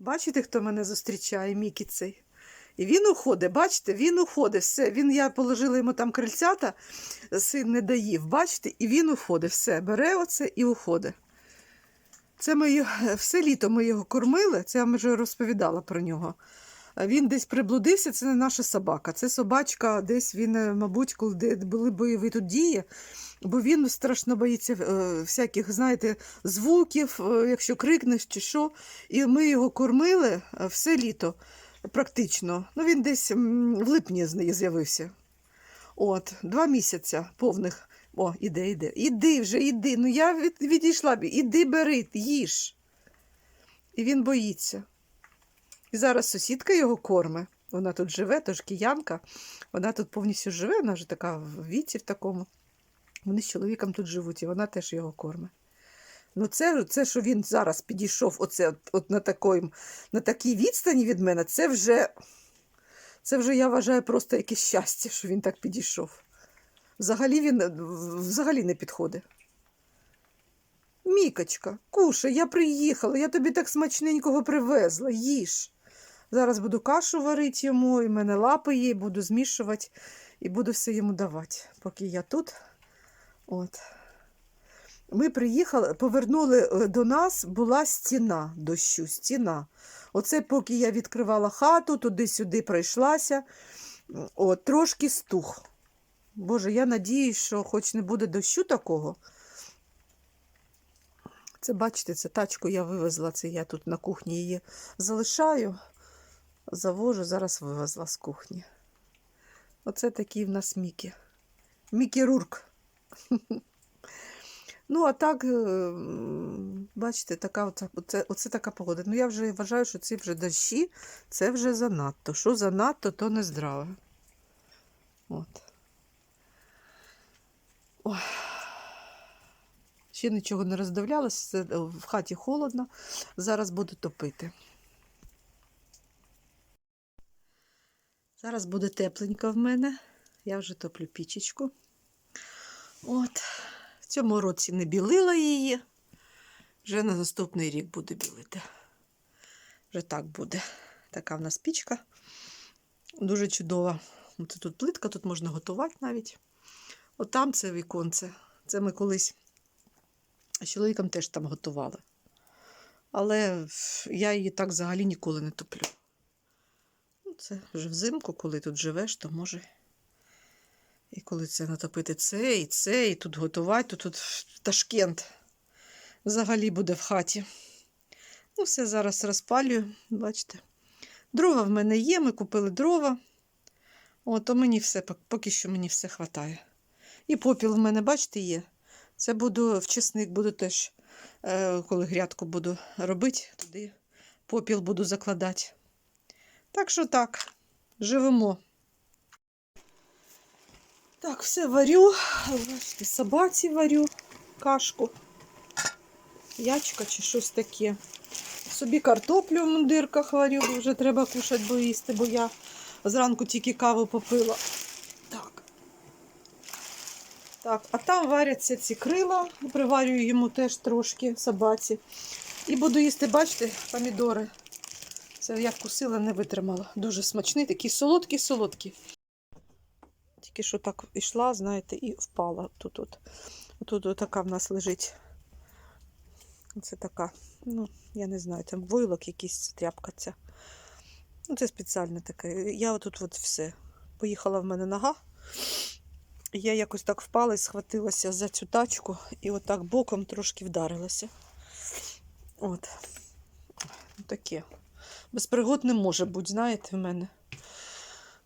Бачите, хто мене зустрічає, Мікі цей? І він уходить, бачите, він уходить. Все. Він, я положила йому там крильцята, син не доїв, бачите, і він уходить. Все, бере оце і уходить. Це ми все літо ми його кормили, це я вже розповідала про нього. Він десь приблудився, це не наша собака. Це собачка, десь він, е, мабуть, коли були бойові тут дії, бо він страшно боїться е, всяких, знаєте, звуків, е, якщо крикнеш чи що. І ми його кормили все літо, практично. Ну, він десь в липні з'явився. От, два місяці повних. О, іде, іде. Іди вже, іди. Ну я від, відійшла. б. Іди бери, їж. І він боїться. І зараз сусідка його корме. Вона тут живе, тож киянка. Вона тут повністю живе, вона вже така в віці в такому. Вони з чоловіком тут живуть, і вона теж його корме. Ну, це, це що він зараз підійшов оце, от, от на, такій, на такій відстані від мене, це вже, це вже, я вважаю, просто якесь щастя, що він так підійшов. Взагалі він взагалі не підходить. Мікочка, кушай, я приїхала, я тобі так смачненького привезла, їж. Зараз буду кашу варити йому, і в мене лапи є, буду змішувати і буду все йому давати, поки я тут. От. Ми приїхали, повернули е, до нас, була стіна дощу, стіна. Оце поки я відкривала хату, туди-сюди пройшлася, от, трошки стух. Боже, я надіюсь, що хоч не буде дощу такого. Це, бачите, це тачку я вивезла, це я тут на кухні її залишаю, завожу, зараз вивезла з кухні. Оце такий в нас Мікі. Мікі Рурк. Ну, а так, е, бачите, така оце, оце, оце така погода. Ну, я вже вважаю, що ці вже дощі, це вже занадто. Що занадто, то не здраве. От. Ще нічого не роздивлялася, е, в хаті холодно. Зараз буду топити. Зараз буде тепленько в мене. Я вже топлю пічечку. От. В цьому році не білила її. Вже на наступний рік буду білити. Вже так буде. Така в нас пічка. Дуже чудова. Це тут плитка, тут можна готувати навіть. От там це віконце. Це ми колись з чоловіком теж там готували. Але я її так взагалі ніколи не топлю. Це вже взимку, коли тут живеш, то може. І коли це натопити це і це, і тут готувати, то тут Ташкент взагалі буде в хаті. Ну, все зараз розпалюю, бачите. Дрова в мене є, ми купили дрова. О, то мені все, поки що мені все вистачає. І попіл в мене, бачите, є. Це буду в чесник буду теж, е, коли грядку буду робити, туди попіл буду закладати. Так що так, живемо. Так, все варю. Бачите, собаці варю кашку. Ячка чи щось таке. Собі картоплю в мундирках варю, бо вже треба кушати, бо їсти, бо я зранку тільки каву попила. Так. Так, а там варяться ці крила, приварюю йому теж трошки собаці. І буду їсти, бачите, помідори. Це я вкусила, не витримала. Дуже смачний, такий солодкий-солодкий. Тільки що так йшла, знаєте, і впала. Тут от. Тут от така в нас лежить. Це така, ну, я не знаю, там войлок якийсь тряпка ця. Ну, це спеціальне таке. Я отут от все. Поїхала в мене нога. Я якось так впала і схватилася за цю тачку і отак боком трошки вдарилася. От. Таке. Без пригод не може бути, знаєте, в мене.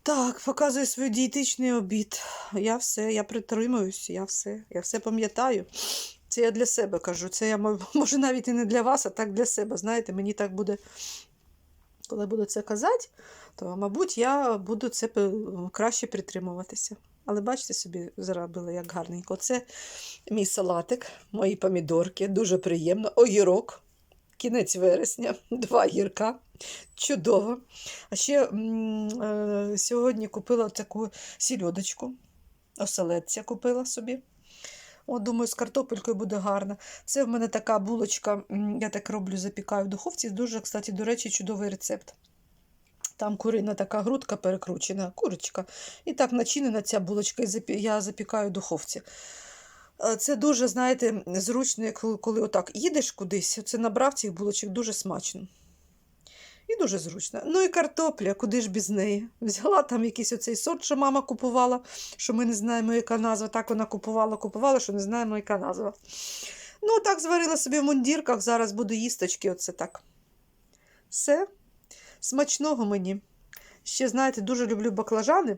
Так, показую свій дієтичний обід. Я все, я притримуюсь, я все, я все пам'ятаю. Це я для себе кажу. Це я може навіть і не для вас, а так для себе. Знаєте, мені так буде, коли буду це казати, то, мабуть, я буду це краще притримуватися. Але бачите собі, зробила як гарненько. Це мій салатик, мої помідорки, дуже приємно. Огірок, кінець вересня, два гірка. Чудово. А ще е, сьогодні купила таку сільодочку, оселедця купила собі. От, думаю, з картопелькою буде гарно. Це в мене така булочка, я так роблю, запікаю в духовці. Дуже, кстати, до речі, чудовий рецепт. Там курина така грудка перекручена, курочка. І так начинена ця булочка, і я запікаю в духовці. Е, Це дуже, знаєте, зручно, коли, коли отак їдеш кудись, це набрав цих булочок дуже смачно. І дуже зручно. Ну і картопля, куди ж без неї? Взяла там якийсь оцей сорт, що мама купувала, що ми не знаємо, яка назва. Так вона купувала, купувала, що не знаємо, яка назва. Ну, так зварила собі в мундірках, зараз буду їсточки, оце так. Все. Смачного мені. Ще, знаєте, дуже люблю баклажани,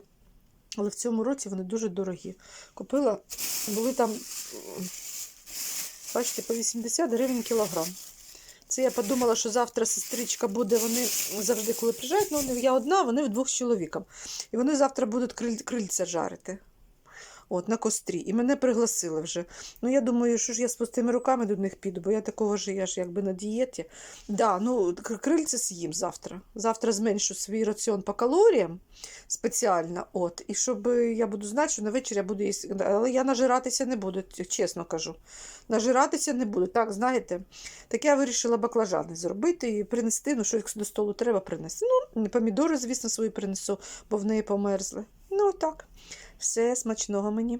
але в цьому році вони дуже дорогі. Купила, були там, бачите, по 80 гривень кілограм. Це я подумала, що завтра сестричка буде, вони завжди, коли приїжджають, ну я одна, вони вдвох з чоловіком. І вони завтра будуть криль, крильця жарити. От, на кострі. І мене пригласили вже. Ну, я думаю, що ж я з пустими руками до них піду, бо я такого ж, я ж якби на дієті. Да, ну, кр- крильця з'їм завтра. Завтра зменшу свій раціон по калоріям спеціально. От, і щоб я буду знати, що на вечір я буду їсти. Але я нажиратися не буду, чесно кажу. Нажиратися не буду. Так, знаєте, так я вирішила баклажани зробити і принести. Ну, що до столу треба принести. Ну, помідори, звісно, свої принесу, бо в неї померзли. Ну, так. Все смачного мені.